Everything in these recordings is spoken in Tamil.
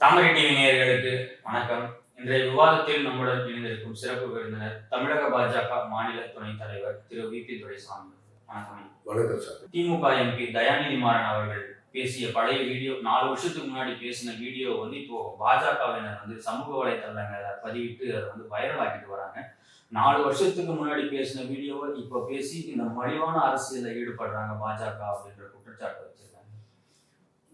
தாமரை டிவி நேயர்களுக்கு வணக்கம். இன்றைய விவாதத்தில் நம்முடன் இணைந்திருக்கும் சிறப்பு விருந்தினர் தமிழக பாஜக மாநில துணைத் தலைவர் திரு வி பி துரைசாமி. வணக்கம். வணக்கம் சார். திமுக எம்பி தயாநிதி மாறன் அவர்கள் பேசிய பழைய வீடியோ நாலு வருஷத்துக்கு முன்னாடி பேசின வீடியோ வந்து இப்போ பாஜகவினர் வந்து சமூக வலைத்தளங்களை பதிவிட்டு அதை வந்து வைரல் ஆக்கிட்டு வராங்க. நாலு வருஷத்துக்கு முன்னாடி பேசின வீடியோவை இப்போ பேசி இந்த மலிவான அரசியலில் ஈடுபடுறாங்க பாஜக அப்படின்ற குற்றச்சாட்டு.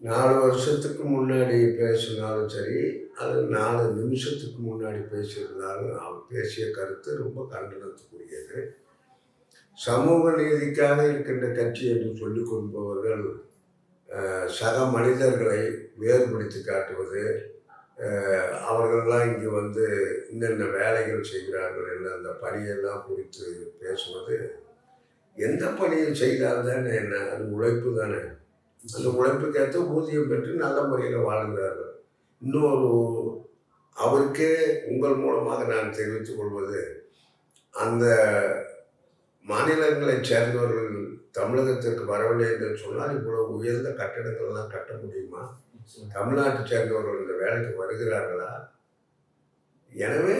நாலு வருஷத்துக்கு முன்னாடி பேசினாலும் சரி அது நாலு நிமிஷத்துக்கு முன்னாடி பேசியிருந்தாலும் அவர் பேசிய கருத்து ரொம்ப கண்டனத்துக்குரியது. சமூக நீதிக்காக இருக்கின்ற கட்சி என்று சொல்லிக் கொள்பவர்கள் சக மனிதர்களை வேறுபடுத்தி காட்டுவது அவர்களெல்லாம் அவர்கள்லாம் இங்கே வந்து இன்னென்ன வேலைகள் செய்கிறார்கள் என்ன அந்த பணியெல்லாம் குறித்து பேசுவது எந்த பணியில் செய்தால் தானே என்ன அது உழைப்பு தானே? அந்த உழைப்புக்கேற்ற ஊதியம் பெற்று நல்ல முறையில் வாழ்கிறார்கள். இன்னொரு அவருக்கே உங்கள் மூலமாக நான் தெரிவித்துக் கொள்வது அந்த மாநிலங்களைச் சேர்ந்தவர்கள் தமிழகத்திற்கு வரவில்லை என்று சொன்னால் இவ்வளவு உயர்ந்த கட்டடங்கள்லாம் கட்ட முடியுமா? தமிழ்நாட்டை சேர்ந்தவர்கள் இந்த வேலைக்கு வருகிறார்களா? எனவே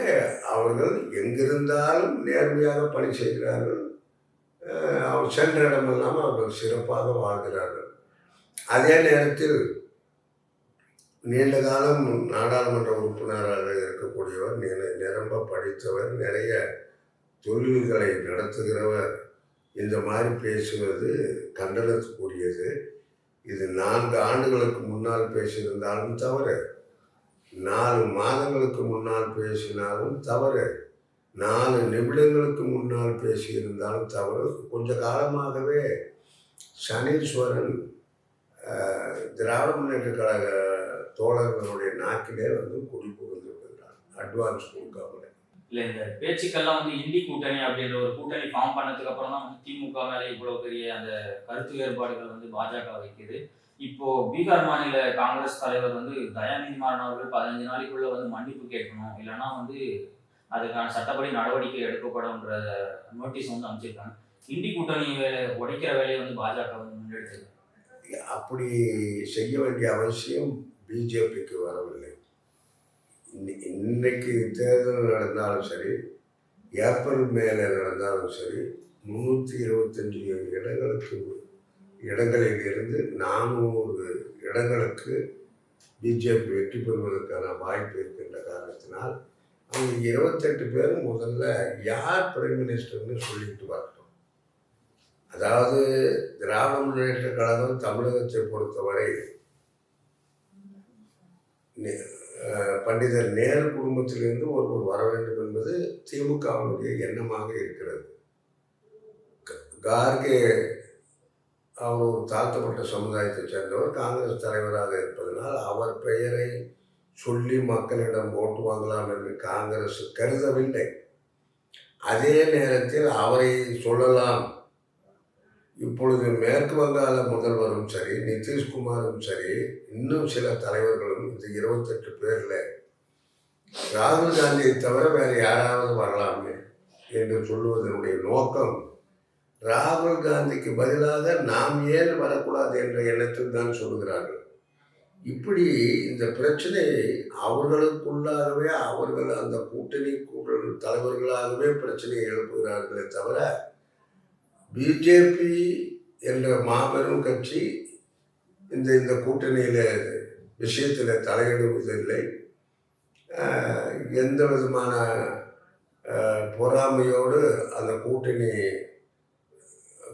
அவர்கள் எங்கிருந்தாலும் நேர்மையாக பணி செய்கிறார்கள். அவர் சென்ற இடமெல்லாம் அவர்கள் சிறப்பாக வாழ்கிறார்கள். அதே நேரத்தில் நீண்ட காலம் நாடாளுமன்ற உறுப்பினராக இருக்கக்கூடியவர் நிர- நிரம்ப படித்தவர் நிறைய தொழில்களை நடத்துகிறவர். இந்த மாதிரி பேசுவது கண்டனத்துக்குரியது. இது நான்கு ஆண்டுகளுக்கு முன்னால் பேசியிருந்தாலும் தவறு. நாலு மாதங்களுக்கு முன்னால் பேசினாலும் தவறு. நாலு நிமிடங்களுக்கு முன்னால் பேசியிருந்தாலும் தவறு. கொஞ்ச காலமாகவே சனீஸ்வரன் திராவிட முன்னேற்ற கழக தோழர்களுடைய நாக்கிலே வந்து குடி புகுந்து விடுகிறார். அட்வான்ஸ் கொடுக்காமலே இல்லை இந்த பேச்சுக்கெல்லாம் வந்து இந்தி கூட்டணி அப்படின்ற ஒரு கூட்டணி ஃபார்ம் பண்ணதுக்கு அப்புறம் தான் வந்து திமுக மேலே இவ்வளோ பெரிய அந்த கருத்து வேறுபாடுகள் வந்து பாஜக வைக்குது. இப்போ பீகார் மாநில காங்கிரஸ் தலைவர் வந்து தயாநிதி மாறன் அவர்கள் பதினஞ்சு நாளைக்குள்ள வந்து மன்னிப்பு கேட்கணும். இல்லைன்னா வந்து அதுக்கான சட்டப்படி நடவடிக்கை எடுக்கப்படும்ன்ற நோட்டீஸ் வந்து அமைச்சிருக்காங்க இந்தி கூட்டணி வேலை உடைக்கிற வேலையை வந்து பாஜக வந்து முன்னெடுத்துருக்காங்க அப்படி செய்ய வேண்டிய அவசியம் பிஜேபிக்கு வரவில்லை. இன்னைக்கு தேர்தல் நடந்தாலும் சரி ஏப்ரல் மேலே நடந்தாலும் சரி முந்நூற்றி இருபத்தஞ்சி இடங்களுக்கு இடங்களில் இருந்து நானூறு இடங்களுக்கு பிஜேபி வெற்றி பெறுவதற்கான வாய்ப்பு இருக்கின்ற காரணத்தினால் அவங்க இருபத்தெட்டு பேரும் முதல்ல யார் பிரைம் மினிஸ்டர்னு சொல்லிட்டு வர அதாவது திராவிட முன்னேற்ற கழகம் தமிழகத்தை பொறுத்தவரை நே- பண்டிதர் நேரு குடும்பத்திலிருந்து ஒருவர் வர வேண்டும் என்பது திமுகவினுடைய எண்ணமாக இருக்கிறது. க- கார்கே அவர் ஒரு தாழ்த்தப்பட்ட சமுதாயத்தைச் சேர்ந்தவர் காங்கிரஸ் தலைவராக இருப்பதனால் அவர் பெயரை சொல்லி மக்களிடம் ஓட்டு வாங்கலாம் என்று காங்கிரஸ் கருதவில்லை. அதே நேரத்தில் அவரை சொல்லலாம் இப்பொழுது மேற்கு வங்காள முதல்வரும் சரி நிதிஷ்குமாரும் சரி இன்னும் சில தலைவர்களும் இந்த இருபத்தெட்டு பேரில். ராகுல் காந்தியை தவிர வேறு யாராவது வரலாமே என்று சொல்லுவதனுடைய நோக்கம் ராகுல் காந்திக்கு பதிலாக நாம் ஏன் வரக்கூடாது என்ற எண்ணத்தில் தான் சொல்லுகிறார்கள். இப்படி இந்த பிரச்சனை அவர்களுக்குள்ளாகவே அவர்கள் அந்த கூட்டணி கூட்டணி தலைவர்களாகவே பிரச்சனையை எழுப்புகிறார்களே தவிர பிஜேபி என்ற மாபெரும் கட்சி இந்த இந்த கூட்டணியில் விஷயத்தில் தலையிடுவதில்லை. எந்த விதமான பொறாமையோடு அந்த கூட்டணி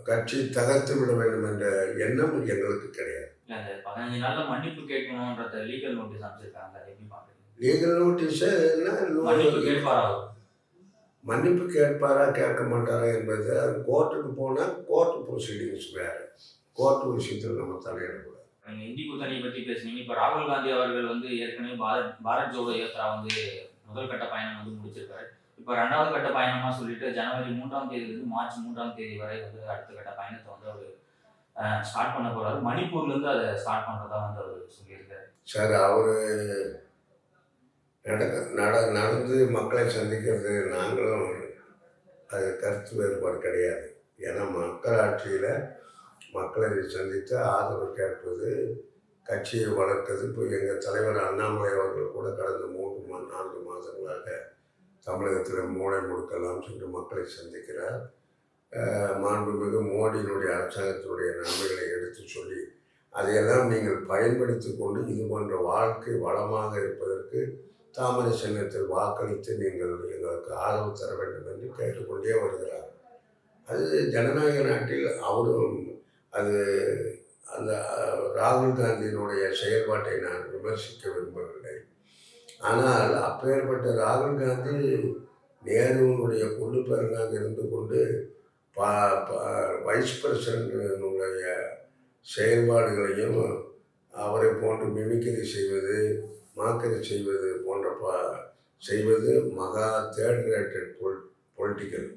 கட்சி தகர்த்து விட வேண்டும் என்ற எண்ணம் எங்களுக்கு கிடையாது. மன்னிப்பு கேட்கணும்ன்றத லீகல் நோட்டீஸ் பாக்குறீங்க லீகல் நோட்டீஸு மன்னிப்பு கேட்பாரா கேட்க மாட்டாரா என்பது அது கோர்ட்டுக்கு போனால் கோர்ட் ப்ரொசீடிங்ஸ் வேறு. கோர்ட் விஷயத்தில் நம்ம தலையிடக்கூடாது. இந்தி கூட்டணியை பத்தி பேசுனீங்க. இப்ப ராகுல் காந்தி அவர்கள் வந்து ஏற்கனவே பாரத் பாரத் ஜோடோ யாத்ரா வந்து முதல் கட்ட பயணம் வந்து முடிச்சிருக்காரு. இப்ப ரெண்டாவது கட்ட பயணமா சொல்லிட்டு ஜனவரி மூன்றாம் தேதியில இருந்து மார்ச் மூன்றாம் தேதி வரை வந்து அடுத்த கட்ட பயணத்தை வந்து அவர் ஸ்டார்ட் பண்ண போறாரு. மணிப்பூர்ல இருந்து அதை ஸ்டார்ட் பண்றதா வந்து அவர் சொல்லியிருக்காரு. சார் அவர் நடக்க நட நடந்து மக்களை சந்திக்கிறது நாங்களும் அது கருத்து வேறுபாடு கிடையாது. ஏன்னா மக்களாட்சியில் மக்களை சந்தித்து ஆதரவு கேட்பது கட்சியை வளர்க்கிறது இப்போ எங்கள் தலைவர் அண்ணாமலை அவர்கள் கூட கடந்த மூன்று மா நான்கு மாதங்களாக தமிழகத்தில் மூளை முடுக்கலாம் சென்று மக்களை சந்திக்கிறார். மாண்புமிகு மோடியினுடைய அரசாங்கத்தினுடைய நன்மைகளை எடுத்து சொல்லி அதையெல்லாம் நீங்கள் பயன்படுத்தி கொண்டு இது போன்ற வாழ்க்கை வளமாக இருப்பதற்கு தாமரை சின்னத்தில் வாக்களித்து நீங்கள் எங்களுக்கு ஆதரவு தர வேண்டும் என்று கேட்டுக்கொண்டே வருகிறார். அது ஜனநாயக நாட்டில் அவரும் அது அந்த ராகுல் காந்தியினுடைய செயல்பாட்டை நான் விமர்சிக்க விரும்பவில்லை. ஆனால் அப்பேற்பட்ட ராகுல் காந்தி நேருவினுடைய கொள்ளு பேரனாக இருந்து கொண்டு பா வைஸ் பிரசிடண்டினுடைய செயல்பாடுகளையும் அவரை போன்று மிமிக்கரி செய்வது மாக்கரி செய்வது செய்வது மகா தேர்ட் ரேட்டட் பொல் பொலிட்டிக்கல்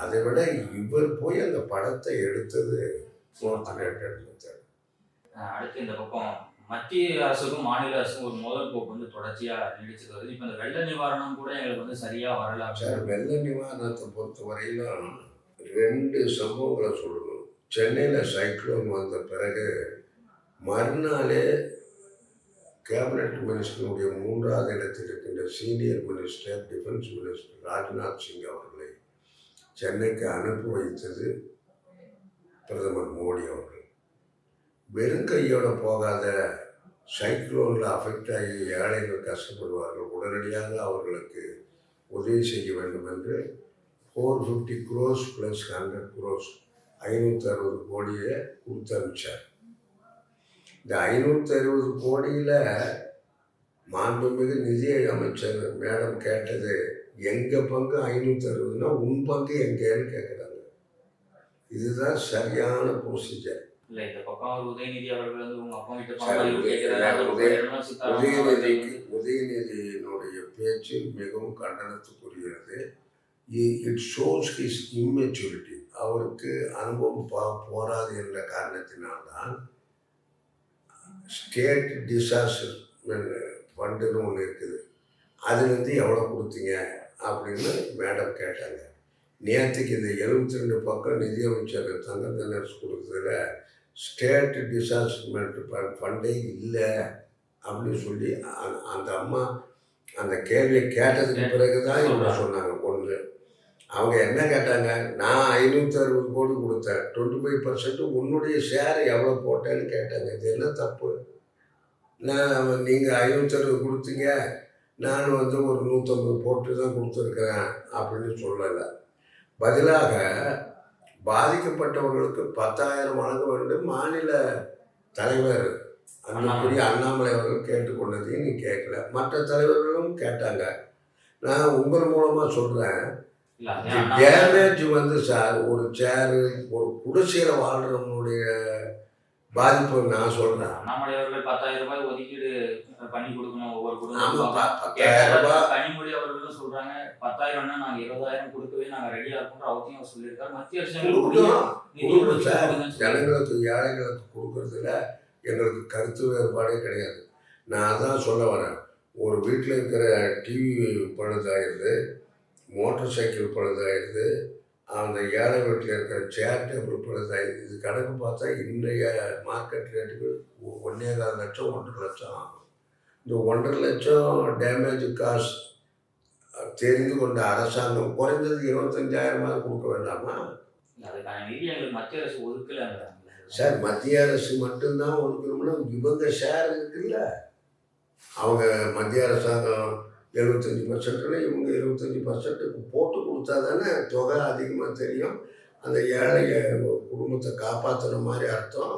அதை விட இவர் போய் அந்த படத்தை எடுத்தது ஃபோர்த் ரேட்டட் மெத்தட் அடுத்து இந்த பக்கம் மத்திய அரசுக்கும் மாநில அரசுக்கும் ஒரு முதல் போக்கு வந்து தொடர்ச்சியா நீடிச்சுட்டு வருது. இப்போ இந்த வெள்ள நிவாரணம் கூட எங்களுக்கு வந்து சரியா வரல சார் வெள்ள நிவாரணத்தை பொறுத்த வரையிலும் ரெண்டு சம்பவங்களை சொல்லணும் சென்னையில் சைக்ளோன் வந்த பிறகு மறுநாளே கேபினட் மினிஸ்டருடைய மூன்றாவது இடத்தில் இருக்கின்ற senior minister defence minister Rajnath Singh அவர்களை சென்னைக்கு அனுப்பி வைத்தது பிரதமர் மோடி அவர்கள். வெறுகையோட போகாத சைக்ளோனில் அஃபெக்ட் ஆகி ஏழைகள் கஷ்டப்படுவார்கள். உடனடியாக அவர்களுக்கு உதவி செய்ய வேண்டும் என்று four fifty crores plus hundred crores ஐநூற்றி அறுபது கோடியை கொடுத்து அனுப்பிச்சார் இந்த ஐநூற்றி அறுபது கோடியில் மாண்புமிகு நிதி அமைச்சர் மேடம் கேட்டது எங்கள் பங்கு ஐநூற்றி அறுபதுனா உன் பங்கு எங்கேன்னு கேட்குறாங்க இதுதான் சரியான ப்ரொசீஜர் உதயநிதிக்கு உதயநிதியினுடைய பேச்சு மிகவும் கண்டனத்துக்குரியது. இட் ஷோஸ் ஹிஸ் இம்மெச்சூரிட்டி அவருக்கு அனுபவம் போராது என்ற காரணத்தினால்தான் ஸ்டேட் டிசாஸ்டர் ஃபண்டுன்னு ஒன்று இருக்குது. அதுலேருந்து எவ்வளோ கொடுத்தீங்க அப்படின்னு மேடம் கேட்டாங்க. நேற்றுக்கு இந்த எழுபத்தி ரெண்டு பக்கம் நிதியமைச்சர் தங்க தென்னரசு கொடுத்ததுல ஸ்டேட் டிசாஸ்டர்மெண்ட் ஃபண்டே இல்லை அப்படின்னு சொல்லி அந்த- அந்த அம்மா அந்த கேள்வியை கேட்டதுக்கு பிறகு தான் இவங்க சொன்னாங்க. ஒன்று அவங்க என்ன கேட்டாங்க? நான் ஐநூற்றி அறுபது கோடி கொடுத்தேன். டுவெண்ட்டி ஃபைவ் பர்சன்ட் உன்னுடைய ஷேர் எவ்வளோ போட்டேன்னு கேட்டாங்க. இது என்ன தப்பு? நான் நீங்கள் ஐநூற்றி அறுபது கொடுத்தீங்க. நான் வந்து ஒரு நூற்றம்பது போட்டு தான் கொடுத்துருக்குறேன் அப்படின்னு சொல்லலை. பதிலாக பாதிக்கப்பட்டவர்களுக்கு பத்தாயிரம் வழங்க வேண்டும். மாநில தலைவர் அன்புக்குரிய அண்ணாமலை. அவர்கள் கேட்டுக்கொண்டதையும் நீ கேட்கல. மற்ற தலைவர்களும் கேட்டாங்க. நான் உங்கள் மூலமாக சொல்கிறேன் டேமேஜ் வந்து சார் ஒரு சேரு ஒரு குடிசையில் வாழ்கிறவனுடைய பாதிப்பு நான் சொல்கிறேன் அண்ணாமலை அவர்கள் பத்தாயிரம் ரூபாய் ஒதுக்கீடு பண்ணி கொடுக்கணும் ஒவ்வொரு குடும்பம் கனிமொழி அவர்களும் சொல்றாங்க பத்தாயிரம்னா நாங்க இருபதாயிரம் கொடுக்கவே நாங்க ரெடியா இருக்கோம் அவத்தையும் அவர் சொல்லியிருக்காரு. மத்திய அரசு எங்களுக்கு உரிய கொடுக்கணும் நிதி கொடுக்கணும் ஒதுக்கீடு சார் ஜனங்களுக்கு ஏழைகளுக்கு கொடுக்கறதுல எங்களுக்கு கருத்து வேறுபாடே கிடையாது. நான் தான் சொல்ல வரேன். ஒரு வீட்டில் இருக்கிற டிவி பழுதாயிருது மோட்டார் சைக்கிள் பழுதாயிருது அந்த ஏழை வீட்டில் இருக்கிற சேர் டேபிள் பழுதாயிருது இது கணக்கு பார்த்தா இன்றைய மார்க்கெட் ரேட்டுக்கு ஒ- ஒன்னே கால் லட்சம் ஒன்றரை லட்சம் ஆகும். இந்த ஒன்றரை லட்சம் டேமேஜ் காசு தெரிந்து கொண்ட அரசாங்கம் குறைந்தது இருபத்தஞ்சாயிரமாவது கொடுக்க வேண்டாமா? மத்திய அரசு ஒதுக்கலங்கிறாங்க சார் மத்திய அரசு மட்டும்தான் ஒதுக்கணும்னா இவங்க ஷேர் இருக்குல்ல. அவங்க மத்திய அரசாங்கம் எழுபத்தஞ்சி பர்சன்ட்னா இவங்க இருபத்தஞ்சி பர்சன்ட்டுக்கு போட்டு கொடுத்தா தானே தொகை அதிகமாக தெரியும். அந்த ஏழை குடும்பத்தை காப்பாற்றுற மாதிரி அர்த்தம்.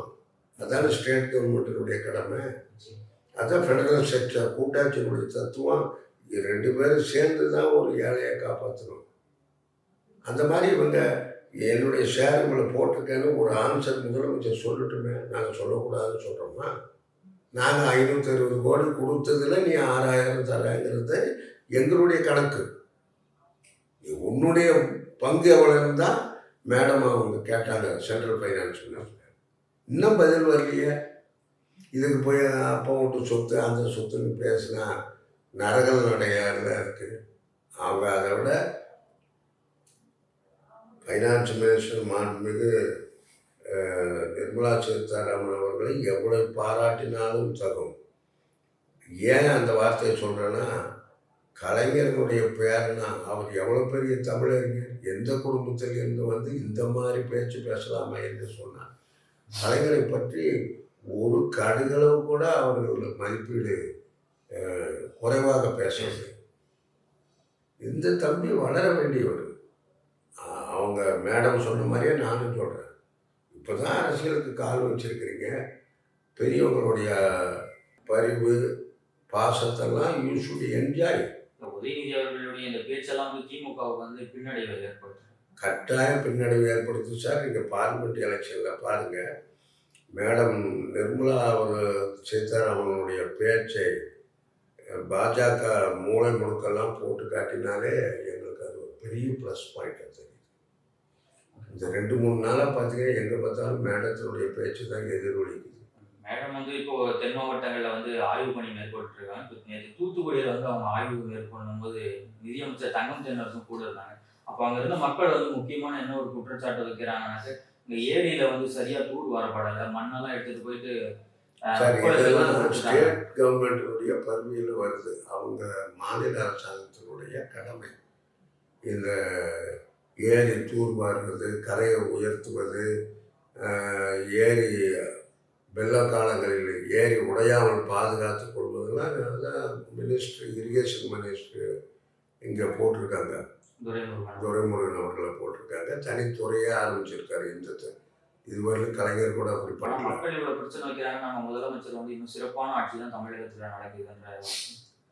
அதான ஸ்டேட் கவர்மெண்ட்டினுடைய கடமை. அதான் ஃபெடரல் செக்டர் கூட்டாட்சியினுடைய தத்துவம். ரெண்டு பேரும் சேர்ந்து தான் ஒரு ஏழையை காப்பாற்றணும் அந்த மாதிரி இவங்க என்னுடைய ஷேர் உங்களை போட்டிருக்கேன்னு ஒரு ஆன்சர் முதலமைச்சர் சொல்லட்டுமே. நாங்கள் சொல்லக்கூடாதுன்னு சொல்கிறோம்னா நாங்கள் ஐநூற்றி அறுபது கோடி கொடுத்ததுல நீ ஆறாயிரம் தரங்கிறது எங்களுடைய கணக்கு. நீ உன்னுடைய பங்கு எவ்வளோ தான் மேடம் அவங்க கேட்டாங்க சென்ட்ரல் ஃபைனான்ஸ் மினிஸ்டர் இன்னும் பதில் வரலையே. இதுக்கு போய் அப்பா விட்டு சொத்து அந்த சொத்துன்னு பேசினா நரகல் நடையாறுல இருக்குது அவங்க அதை விட ஃபைனான்ஸ் மினிஸ்டர் மாண்புமிகு அஹ், நிர்மலா சீதாராமன் அவர்களை எவ்வளவு பாராட்டினாலும் தகும். ஏன் அந்த வார்த்தையை சொல்கிறேன்னா கலைஞர்களுடைய பேரனா அவர் எவ்வளோ பெரிய தமிழறிஞர் எந்த குடும்பத்தில் இருந்து வந்து இந்த மாதிரி பேச்சு பேசலாமா என்று சொன்னார். கலைஞரை பற்றி ஒரு கடுகளவு கூட அவர்கள் மதிப்பீடு குறைவாக பேசுறது இந்த தம்பி வளர வேண்டியவர். அவங்க மேடம் சொன்ன மாதிரியே நானும் சொல்கிறேன் இப்போ தான் அரசியலுக்கு கால் வச்சிருக்கிறீங்க. பெரியவங்களுடைய பரிவு பாசத்தெல்லாம் யூ ஷுட் என்ஜாய் உதயநிதி அவர்களுடைய இந்த பேச்செல்லாம் வந்து திமுகவுக்கு வந்து பின்னடைவை ஏற்படுத்தும் கட்டாயம் பின்னடைவு ஏற்படுத்தும் சார். நீங்கள் பார்லிமெண்ட் எலெக்ஷனில் பாருங்கள் மேடம் நிர்மலா அவர் சீதாராமனுடைய பேச்சை பாஜக மூளை முடுக்கெல்லாம் போட்டு காட்டினாலே எங்களுக்கு அது ஒரு பெரிய ப்ளஸ் பாயிண்ட் தெரியுது இந்த ரெண்டு மூணு நாளாக பார்த்தீங்கன்னா எங்கே பார்த்தாலும் மேடத்தினுடைய பேச்சு தான் எதிரொலிக்குது. மேடம் வந்து இப்போ தென் மாவட்டங்களில் வந்து ஆய்வு பணி மேற்கொண்டிருக்காங்க. நேற்று தூத்துக்குடியில் வந்து அவங்க ஆய்வு மேற்கொள்ளும் போது நிதியமைச்சர் தங்கம் தென்னரசும் கூட இருந்தாங்க. அப்போ அங்கே இருந்த மக்கள் வந்து முக்கியமான என்ன ஒரு குற்றச்சாட்டு வைக்கிறாங்கன்னாக்க இந்த ஏரியில வந்து சரியா தூர் வரப்படலை மண்ணெல்லாம் எடுத்துட்டு போயிட்டு. ஸ்டேட் கவர்மெண்ட்டுடைய பர்வியில் வருது. அவங்க மாநில அரசாங்கத்தினுடைய கடமை. இந்த ஏரி தூர்வாருவது கரையை உயர்த்துவது ஏரி வெள்ள காலங்களில் ஏரி உடையாமல் பாதுகாத்துக் கொள்வதெல்லாம் அதான் மினிஸ்ட்ரி இரிகேஷன் மினிஸ்ட்ரி இங்கே போட்டிருக்காங்க. துரைமுருகன். அவர்களை போட்டிருக்காங்க. தனித்துறையே ஆரம்பிச்சிருக்காரு இந்த இதுவரையிலும் கலைஞர் கூட அப்படி பண்ணல. மக்கள் இவ்வளவு பிரச்சனை வைக்கிறாங்க. நம்ம முதலமைச்சர் வந்து இன்னும் சிறப்பான ஆட்சி தான் தமிழகத்துல நடக்குதுன்ற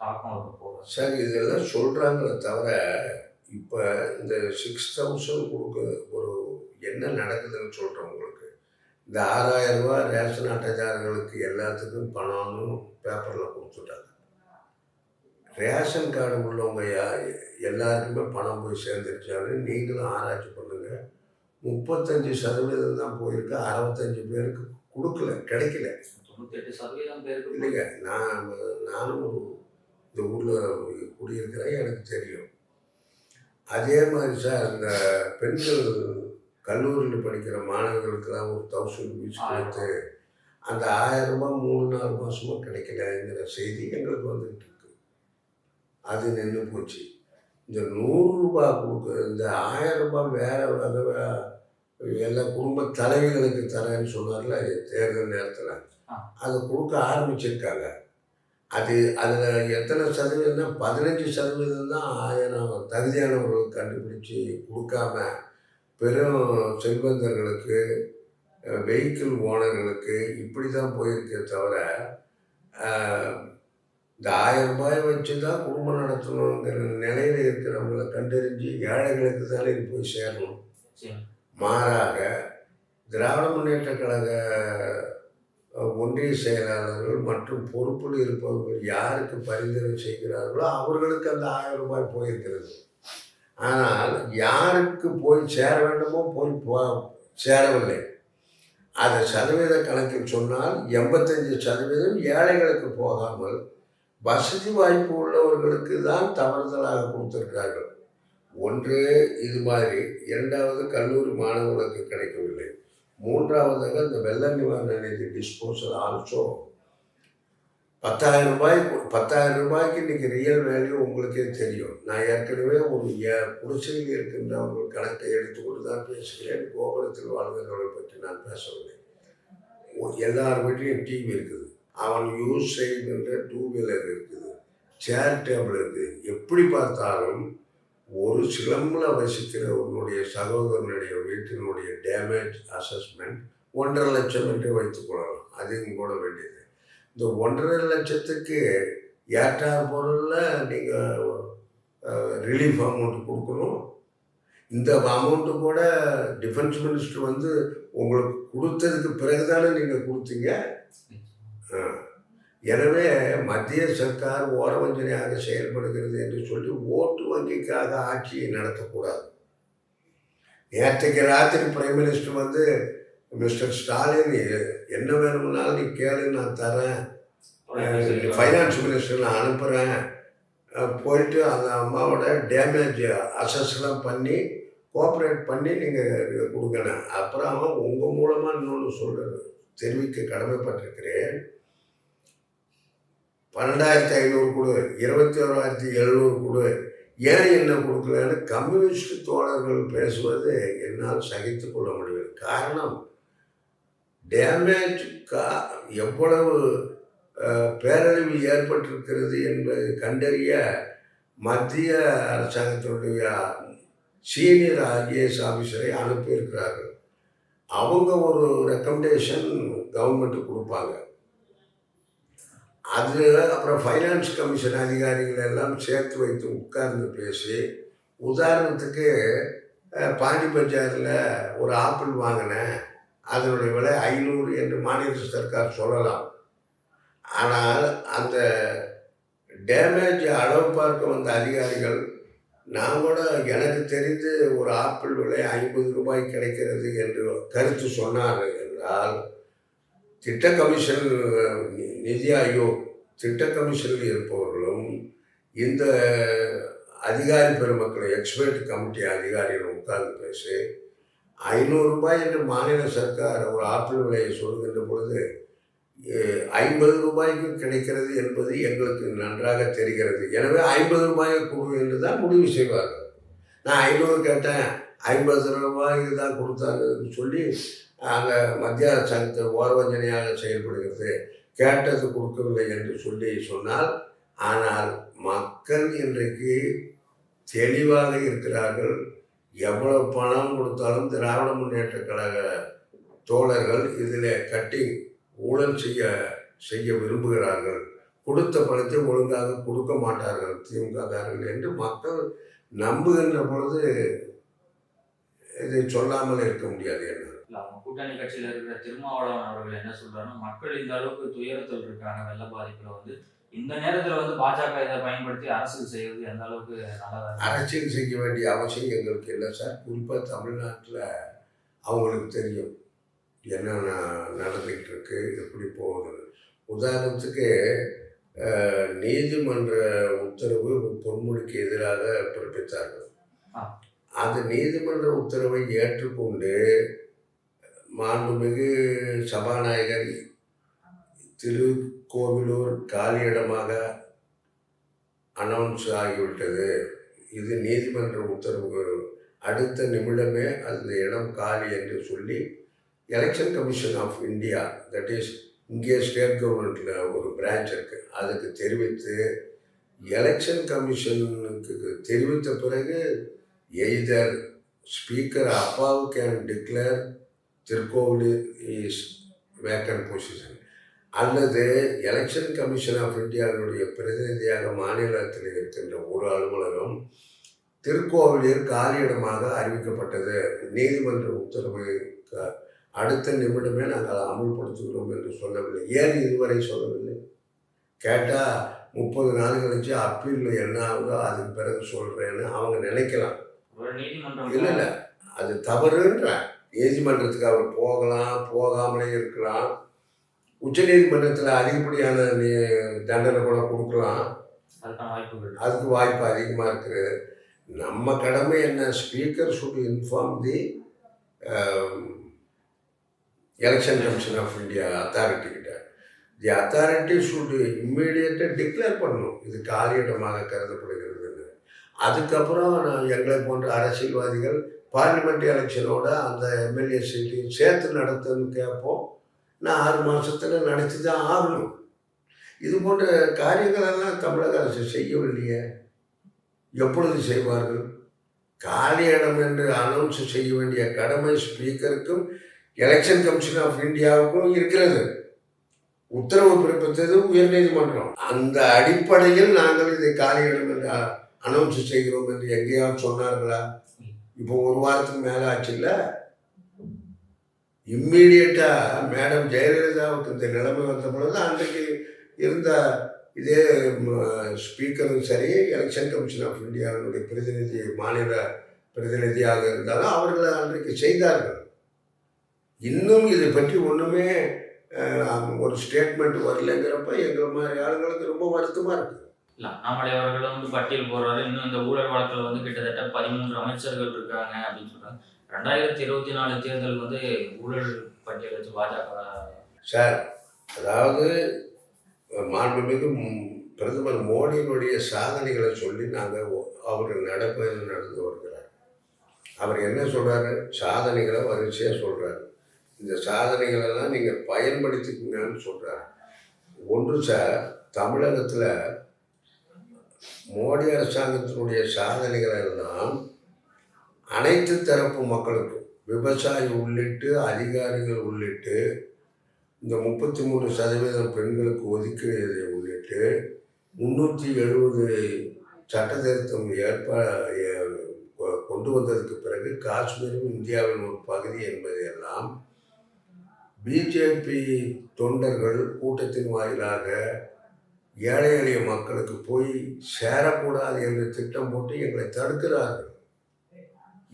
தாக்கம் போல சார் இதெல்லாம் சொல்கிறாங்களே தவிர இப்போ இந்த சிக்ஸ் தௌசண்ட் கொடுக்க ஒரு என்ன நடக்குதுன்னு சொல்கிறேன் உங்களுக்கு. இந்த ஆறாயிரம் ரூபாய் ரேஷன் அட்டைதாரர்களுக்கு எல்லாத்துக்கும் பணம்னு பேப்பரில் கொடுத்துட்டாங்க. ரேஷன் கார்டு உள்ளவங்க எல்லாருக்குமே பணம் போய் சேர்ந்துருச்சான்னு நீங்களும் ஆராய்ச்சி பண்ணுங்கள் முப்பத்தஞ்சு சதவீதம் தான் போயிருக்கு. அறுபத்தஞ்சு பேருக்கு கொடுக்கல கிடைக்கல. சதவீதம் பேருக்கு இல்லைங்க நான் நானும் இந்த ஊரில் குடியிருக்கிறேன் எனக்கு தெரியும். அதே மாதிரி சார் இந்த பெண்கள் கல்லூரியில் படிக்கிற மாணவர்களுக்கெல்லாம் ஒரு தௌசண்ட் ருபீஸ் கொடுத்து அந்த ஆயிரம் ரூபாய் மூணு நாலு மாதமாக கிடைக்கலங்கிற செய்தி எங்களுக்கு வந்துகிட்டு இருக்கு. அது நின்று போச்சு. இந்த நூறுரூபா கொடுக்க இந்த ஆயிரம் ரூபாய் வேற வகை எல்லா குடும்ப தலைவிகளுக்கு தரேன்னு சொன்னார்ல தேர்தல் நேரத்தில். அதை கொடுக்க ஆரம்பிச்சிருக்காங்க. அது அதில் எத்தனை சதவீதம்னா பதினஞ்சு சதவீதம் தான் ஆயிரம் தகுதியானவர்கள் கண்டுபிடிச்சி கொடுக்காம பெரும் செல்வந்தர்களுக்கு வெஹிக்கிள் ஓனர்களுக்கு இப்படி தான் போயிருக்கே தவிர இந்த ஆயிரம் ரூபாய் வச்சு தான் குடும்பம் நடத்தணுங்கிற நிலையில் இருக்கிறவங்களை கண்டறிஞ்சு ஏழைகளுக்கு தானே இது போய் சேரணும் சரி. மாறாக திராவிட முன்னேற்ற கழக ஒன்றிய செயலாளர்கள் மற்றும் பொறுப்பில் இருப்பவர்கள் யாருக்கு பரிந்துரை செய்கிறார்களோ அவர்களுக்கு அந்த ஆயிரம் ரூபாய் போயிருக்கிறது. ஆனால் யாருக்கு போய் சேர வேண்டுமோ போய் போ சேரவில்லை. அதை சதவீத கணக்கில் சொன்னால் எண்பத்தஞ்சு சதவீதம் ஏழைகளுக்கு போகாமல் வசதி வாய்ப்பு உள்ளவர்களுக்கு தான் தவறுதலாக கொடுத்துருக்கார்கள் ஒன்று இது மாதிரி இரண்டாவது கல்லூரி மாணவர்களுக்கு கிடைக்கவில்லை. மூன்றாவதாக இந்த வெள்ள நிவாரண நிதி டிஸ்போசல் ஆல்சோ பத்தாயிரம் ரூபாய் பத்தாயிரம் ரூபாய்க்கு இன்றைக்கி ரியல் வேல்யூ உங்களுக்கே தெரியும். நான் ஏற்கனவே ஒரு ஏ- குடிசையில் இருக்கின்றவர்கள் கணக்கை எடுத்துக்கொண்டு தான் பேசுகிறேன். கோபுரத்தில் வாழ்ந்தவர்களை பற்றி நான் பேசவில்லை. எல்லார் வீட்லேயும் டிவி இருக்குது. அவன் யூஸ் செய்கின்ற டூ வீலர் இருக்குது. சேர் டேபிள் இருக்குது. எப்படி பார்த்தாலும் ஒரு சிலம்பில் வசிக்கிற உன்னுடைய சகோதரனுடைய வீட்டினுடைய டேமேஜ் அசஸ்மெண்ட் ஒன்றரை லட்சம் என்று வைத்துக் கொள்ளலாம். அதையும் கூட வேண்டியது. இந்த ஒன்றரை லட்சத்துக்கு ஏற்றார் பொருளில் நீங்கள் ரிலீஃப் அமௌண்ட் கொடுக்கணும். இந்த அமௌண்ட்டு கூட டிஃபென்ஸ் மினிஸ்டர் வந்து உங்களுக்கு கொடுத்ததுக்கு பிறகு தானே நீங்கள் கொடுத்தீங்க? எனவே மத்திய சர்க்கார் ஓரவஞ்சனையாக செயல்படுகிறது என்று சொல்லி ஓட்டு வங்கிக்காக ஆட்சியை நடத்தக்கூடாது. நேற்றைக்கு ராத்திரி பிரைம் மினிஸ்டர் வந்து மிஸ்டர் ஸ்டாலின் என்ன வேணும்னாலும் நீ கேளு நான் தரேன். ஃபைனான்ஸ் மினிஸ்டர் நான் அனுப்புகிறேன் போயிட்டு அந்த அம்மாவோட டேமேஜ் அசஸ்லாம் பண்ணி கோஆப்ரேட் பண்ணி நீங்கள் கொடுக்கணும் அப்புறம் உங்கள் மூலமாக இன்னொன்று சொல்கிறது தெரிவிக்க கடமைப்பட்டிருக்கிறேன். பன்னெண்டாயிரத்தி ஐநூறு கொடு இருபத்தி ஓராயிரத்தி எழுநூறு கொடு. ஏன் என்ன கொடுக்கலன்னு கம்யூனிஸ்ட் தோழர்கள் பேசுவது என்னால் சகித்து கொள்ள முடியும் காரணம் டேமேஜ் கா எவ்வளவு பேரழிவு ஏற்பட்டிருக்கிறது என்பதை கண்டறிய மத்திய அரசாங்கத்தினுடைய சீனியர் ஐஏஎஸ் ஆஃபீஸரை அனுப்பியிருக்கிறார்கள். அவங்க ஒரு ரெக்கமெண்டேஷன் கவர்மெண்ட்டுக்கு கொடுப்பாங்க. அது அப்புறம் ஃபைனான்ஸ் கமிஷன் அதிகாரிகள் எல்லாம் சேர்த்து வைத்து உட்கார்ந்து பேசி உதாரணத்துக்கு பாண்டி பஜாரில் ஒரு ஆப்பிள் வாங்கினேன். அதனுடைய விலை ஐநூறு என்று மாநில சர்க்கார் சொல்லலாம். ஆனால் அந்த டேமேஜ் அளவு பார்க்க வந்த அதிகாரிகள் நான் கூட எனக்கு தெரிந்து ஒரு ஆப்பிள் விலை ஐம்பது ரூபாய் கிடைக்கிறது என்று கருத்து சொன்னார்கள் என்றால் திட்ட கமிஷன் நிதி ஆயோக் திட்ட கமிஷனில் இருப்பவர்களும் இந்த அதிகாரி பெருமக்கள் எக்ஸ்பர்ட் கமிட்டி அதிகாரிகள் உட்கார்ந்து பேசி ஐநூறு ரூபாய் என்று மாநில சர்க்கார் ஒரு ஆப்பிள் விலையை சொல்கின்ற பொழுது ஐம்பது ரூபாய்க்கு கிடைக்கிறது என்பது எங்களுக்கு நன்றாக தெரிகிறது. எனவே ஐம்பது ரூபாயை கொடு என்று தான் முடிவு செய்வார்கள். நான் ஐநூறு கேட்டேன் ஐம்பது ரூபாய்க்கு தான் கொடுத்தாங்கன்னு சொல்லி அந்த மத்திய அரசாங்கத்தை ஓரவஞ்சனையாக செயல்படுகிறது. கேட்டது கொடுக்கவில்லை என்று சொல்லி சொன்னால் ஆனால் மக்கள் இன்றைக்கு தெளிவாக இருக்கிறார்கள். எவ்வளவு பணம் கொடுத்தாலும் திராவிட முன்னேற்ற கழக தோழர்கள் இதில் கட்டிங் ஊழல் செய்ய செய்ய விரும்புகிறார்கள். கொடுத்த பணத்தை ஒழுங்காக கொடுக்க மாட்டார்கள் திமுககாரர்கள் என்று மக்கள் நம்புகின்ற பொழுது இதை சொல்லாமல் இருக்க முடியாது என்ன? இல்ல அவங்க கூட்டணி கட்சியில இருக்கிற திருமாவளவன் அவர்கள் என்ன சொல்றாருன்னா மக்கள் இந்த அளவுக்கு துயரத்தில் இருக்காங்க வெள்ள பாதிப்புல வந்து. இந்த நேரத்துல வந்து பாஜக இதை பயன்படுத்தி அரசியல் செய்வது எந்த அளவுக்கு நல்லதா இருக்கு? அரசியல் செய்ய வேண்டிய அவசியம் எங்களுக்கு இல்லை சார். குறிப்பாக தமிழ்நாட்டில் அவங்களுக்கு தெரியும் என்ன ந- நடந்துக்கிட்டு இருக்கு எப்படி போகுது உதாரணத்துக்கு நீதிமன்ற உத்தரவு பொன்முடிக்கு எதிராக பிறப்பித்தார்கள். அந்த நீதிமன்ற உத்தரவை ஏற்றுக்கொண்டு மாண்புமிகு சபாநாயகர் திருக்கோவிலூர் காலியிடமாக அனௌன்ஸ் ஆகிவிட்டது. இது நீதிமன்ற உத்தரவு. அடுத்த நிமிடமே அந்த இடம் காலி என்று சொல்லி election commission of India that is இங்கே ஸ்டேட் கவர்மெண்ட்டில் ஒரு பிரான்ச் இருக்குது அதுக்கு தெரிவித்து எலெக்ஷன் கமிஷனுக்கு தெரிவித்த பிறகு either speaker Appavu can declare Tirukkoilur is vacant position அல்லது எலெக்ஷன் கமிஷன் ஆஃப் இந்தியாவினுடைய பிரதிநிதியாக மாநிலத்தில் இருக்கின்ற ஒரு அலுவலகம் திருக்கோவிலூர் காலியிடமாக அறிவிக்கப்பட்டது. நீதிமன்ற உத்தரவு அடுத்த நிமிடமே நாங்கள் அமுல்படுத்துகிறோம் என்று சொல்லவில்லை. ஏன் இதுவரை சொல்லவில்லை? கேட்டால் முப்பது நாள் கழிச்சு அப்பீல் என்ன ஆகுதோ அதுக்கு பிறகு சொல்கிறேன்னு அவங்க நினைக்கலாம். இல்லை இல்லை. அது தவறுன்ற. நீதிமன்றத்துக்கு அவர் போகலாம் போகாமலே இருக்கலாம். உச்சநீதிமன்றத்தில் அதிகப்படியான நீ- தண்டனை கூட கொடுக்கலாம். அதுக்கு வாய்ப்பு அதிகமாக இருக்குது நம்ம கடமை என்ன? Speaker should inform the election commission of India authority கிட்ட. தி அத்தாரிட்டி ஷுட் இம்மீடியட்டாக டிக்ளேர் பண்ணணும். இது காலியிடமாக கருதப்படுகிறதுன்னு அதுக்கப்புறம் நான் எங்களை போன்ற அரசியல்வாதிகள் பார்லிமெண்ட் எலெக்ஷனோட அந்த எம்எல்ஏ சீட்டையும் சேர்த்து நடத்துன்னு கேட்போம். நான் ஆறு மாதத்தில் நடத்தி தான் ஆகணும் இது போன்ற காரியங்களெல்லாம் தமிழக அரசு செய்யவில்லையே. எப்பொழுது செய்வார்கள்? காலி இடம் என்று அனௌன்ஸ் செய்ய வேண்டிய கடமை ஸ்பீக்கருக்கும் எலெக்ஷன் கமிஷன் ஆஃப் இந்தியாவுக்கும் இருக்கிறது. உத்தரவு பிறப்பித்தது உயர்நீதிமன்றம் அந்த அடிப்படையில் நாங்கள் இதை காலி இடம் என்று அனௌன்ஸ் செய்கிறோம் என்று எங்கேயாவது சொன்னார்களா? இப்போ ஒரு வாரத்துக்கு மேலே ஆச்சுல்ல? இம்மீடியட்டா மேடம் ஜெயலலிதாவுக்கு இந்த நிலைமை வந்த பொழுது அன்றைக்கு இருந்த இதே ஸ்பீக்கரும் சரி எலெக்ஷன் கமிஷன் ஆஃப் இந்தியாவினுடைய பிரதிநிதி மாநில பிரதிநிதியாக இருந்தாலும் அவர்கள் அன்றைக்கு செய்தார்கள். இன்னும் இதை பற்றி ஒன்றுமே ஒரு ஸ்டேட்மெண்ட் வரலைங்கிறப்ப எங்கள் மாதிரி ஆளுங்களுக்கு ரொம்ப வருத்தமாக இருக்குது இல்ல அண்ணாமலை அவர்களும் வந்து பட்டியல் போடுறாரு. இன்னும் இந்த ஊழல் வழக்கில் வந்து கிட்டத்தட்ட பதிமூன்று அமைச்சர்கள் இருக்காங்க அப்படின்னு சொல்றாங்க. ரெண்டாயிரத்தி இருபத்தி நாலு தேர்தல் வந்து ஊழல் பட்டியல் வச்சு பாஜக சார் அதாவது மாண்புமிகு பிரதமர் மோடியினுடைய சாதனைகளை சொல்லி நாங்கள் அவர் நடப்பதில் நடந்து வருகிறார். அவர் என்ன சொல்றாரு? சாதனைகளை வரிசையாக சொல்றாரு. இந்த சாதனைகளெல்லாம் நீங்கள் பயன்படுத்திக்கங்கன்னு சொல்கிறார் ஒன்று சார் தமிழகத்தில் மோடி அரசாங்கத்தினுடைய சாதனைகள் எல்லாம் அனைத்து தரப்பு மக்களுக்கும். விவசாயி உள்ளிட்டு அதிகாரிகள் உள்ளிட்டு இந்த முப்பத்தி மூணு சதவீதம் பெண்களுக்கு ஒதுக்கீடு உள்ளிட்டு முந்நூற்றி எழுபது சட்ட திருத்தம் ஏற்ப கொண்டு வந்ததுக்கு பிறகு காஷ்மீரும் இந்தியாவின் ஒரு பகுதி என்பதையெல்லாம் பிஜேபி தொண்டர்கள் கூட்டத்தின் வாயிலாக ஏழை எளிய மக்களுக்கு போய் சேரக்கூடாது என்று திட்டம் போட்டு எங்களை தடுக்கிறார்கள்.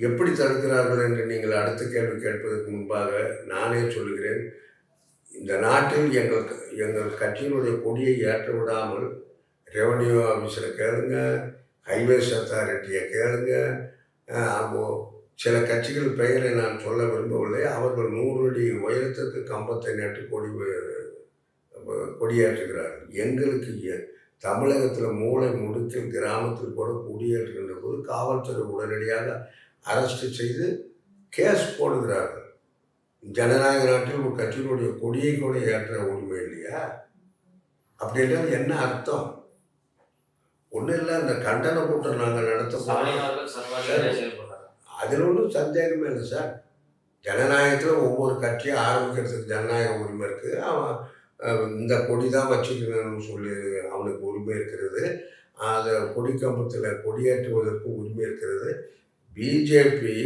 எப்படி தடுக்கிறார்கள் என்று நீங்கள் அடுத்த கேள்வி கேட்பதற்கு முன்பாக நானே சொல்லுகிறேன். இந்த நாட்டில் எங்கள் எங்கள் கட்சியினுடைய கொடியை ஏற்ற விடாமல் ரெவன்யூ ஆஃபீஸரை கேளுங்க ஹைவேஸ் அத்தாரிட்டியை கேளுங்க. அப்போ சில கட்சிகள் பெயரை நான் சொல்ல விரும்பவில்லை. அவர்கள் நூறு அடி உயரத்திற்கு கம்பத்தை நட்டு கொடி கொடியேற்றுகிறார்கள் எங்களுக்கு தமிழகத்தில் மூளை முடுக்கில் கிராமத்தில் கூட கொடியேற்றுகின்ற போது காவல்துறை உடனடியாக அரெஸ்ட் செய்து கேஸ் போடுகிறார்கள். ஜனநாயக நாட்டில் ஒரு கட்சியினுடைய கொடியை கூட ஏற்ற உரிமை இல்லையா? அப்படின்னா என்ன அர்த்தம்? ஒன்றும் இல்லை இந்த கண்டன கூட்டம் நாங்கள் நடத்த அதில் ஒன்றும் சந்தேகமே இல்லை சார். ஜனநாயகத்தில் ஒவ்வொரு கட்சியும் ஆரம்பிக்கிறதுக்கு ஜனநாயக உரிமை இருக்குது அவன் இந்த கொடி தான் வச்சுக்கணும்னு சொல்லி அவனுக்கு உரிமை இருக்கிறது. அதை கொடி கம்பத்தில் கொடியேற்றுவதற்கு உரிமை இருக்கிறது. பிஜேபி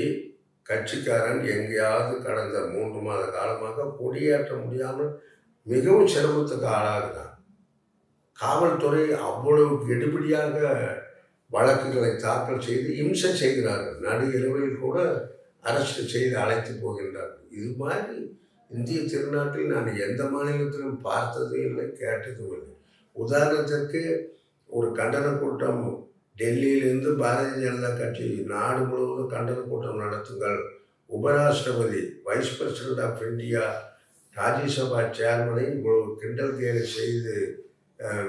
கட்சிக்காரன் எங்கேயாவது கடந்த மூன்று மாத காலமாக கொடியேற்ற முடியாமல் மிகவும் சிரமத்துக்கு ஆளாகிறான். காவல்துறை அவ்வளவு கெடுபிடியாக வழக்குகளை தாக்கல் செய்து இம்சை செய்கிறார்கள். நடு இரவில் கூட அரசு செய்து அழைத்து போகின்றார்கள். இது மாதிரி இந்திய திருநாட்டில் நான் எந்த மாநிலத்திலும் பார்த்ததும் இல்லை கேட்டதும் இல்லை உதாரணத்திற்கு ஒரு கண்டன கூட்டம் டெல்லியிலிருந்து பாரதிய ஜனதா கட்சி நாடு முழுவதும் கண்டன கூட்டம் நடத்துங்கள். உபராஷ்டிரபதி vice president of India Rajya Sabha சேர்மனை இவ்வளவு கிண்டல் கேலி செய்து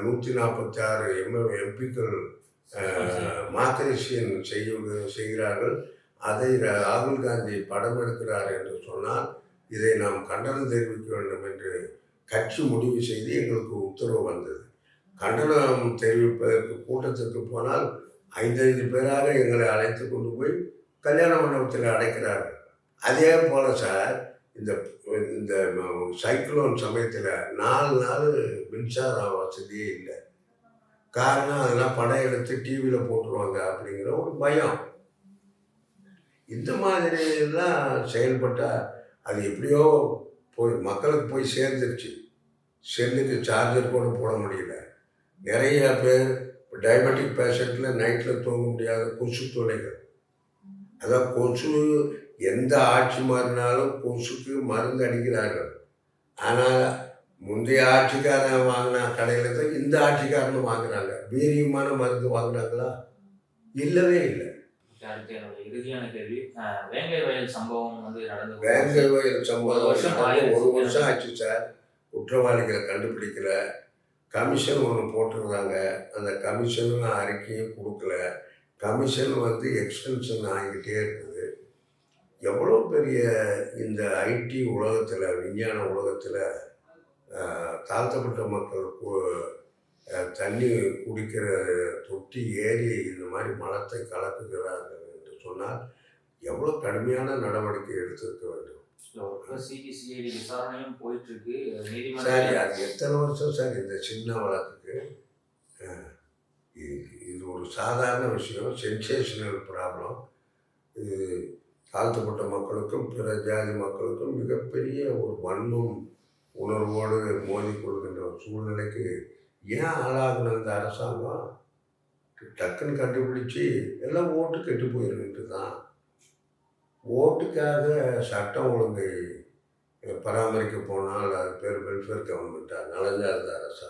நூற்றி நாற்பத்தி ஆறு எம் எம்பிக்கள் மாத்திரசியன் செய்ய செய்கிறார்கள். அதை ராகுல் காந்தி படம் எடுக்கிறார் என்று சொன்னால் இதை நாம் கண்டனம் தெரிவிக்க வேண்டும் என்று கட்சி முடிவு செய்து எங்களுக்கு உத்தரவு வந்தது. கண்டனம் தெரிவிப்பதற்கு கூட்டத்திற்கு போனால் ஐந்தைந்து பேராக எங்களை அழைத்து கொண்டு போய் கல்யாண மண்டபத்தில் அடைக்கிறார்கள். அதே போல் சார் இந்த இந்த சைக்ளோன் சமயத்தில் நாலு நாள் மின்சார வசதியே இல்லை. காரணம் அதெல்லாம் படம் எடுத்து டிவியில் போட்டுருவாங்க அப்படிங்கிற ஒரு பயம். இந்த மாதிரி எல்லாம் செயல்பட்டால் அது எப்படியோ போய் மக்களுக்கு போய் சேர்ந்துருச்சு. செல்லுக்கு சார்ஜர் கூட போட முடியல. நிறைய பேர் டயபெட்டிக் பேஷண்ட்டில் நைட்டில் தூங்க முடியாத கொசு தொலைகள் அதான் கொசு எந்த ஆட்சி மாறினாலும் கொசுக்கு மருந்து அடிக்கிறார்கள். ஆனால் முந்தைய ஆட்சிக்காரன் வாங்கின கடையில் தான் இந்த ஆட்சிக்காரனும் வாங்குறாங்க. வீரியமான மருந்து வாங்கினாங்களா இல்லவே இல்லை. இறுதியான கேள்வி. வேங்கை வயல் சம்பவம் வந்து நடந்து வேங்கை வயல் சம்பவம் ஒரு வருஷம் ஆச்சு சார். குற்றவாளிகளை கண்டுபிடிக்கல. கமிஷன் ஒன்று போட்டிருந்தாங்க. அந்த கமிஷனும் அறிக்கையும் கொடுக்கல. கமிஷன் வந்து எக்ஸ்டென்ஷன் ஆகிக்கிட்டே இருக்குது. எவ்வளோ பெரிய இந்த ஐடி உலகத்தில் விஞ்ஞான உலகத்தில் தாழ்த்தப்பட்ட மக்கள் தண்ணி குடிக்கிற தொட்டி ஏறி இந்த மாதிரி மலத்தை கலக்குகிறார்கள். என்று சொன்னால் எவ்வளோ கடுமையான நடவடிக்கை எடுத்திருக்க வேண்டும்? சிபிசிஐடி விசாரணையும் போயிட்டு இருக்கு சரி அது எத்தனை வருஷம் சார் இந்த சின்ன வழக்குக்கு? இது ஒரு சாதாரண விஷயம் சென்சேஷனல் ப்ராப்ளம் இது தாழ்த்தப்பட்ட மக்களுக்கும் பிற ஜாதி மக்களுக்கும் மிகப்பெரிய ஒரு வன்மம் உணர்வோடு மோதிக்கொள்கின்ற ஒரு சூழ்நிலைக்கு ஏன் ஆளாகணும் இந்த அரசாங்கம்? டக்குன்னு கண்டுபிடிச்சி எல்லாம் ஓட்டு கெட்டு போயிருந்துட்டு தான் ஓட்டுக்காக சட்டம் ஒழுங்கை பராமரிக்க போனால் அது பேர் வெல்ஃபேர் கவர்மெண்ட்டா நலஞ்சார்ந்த அரசா?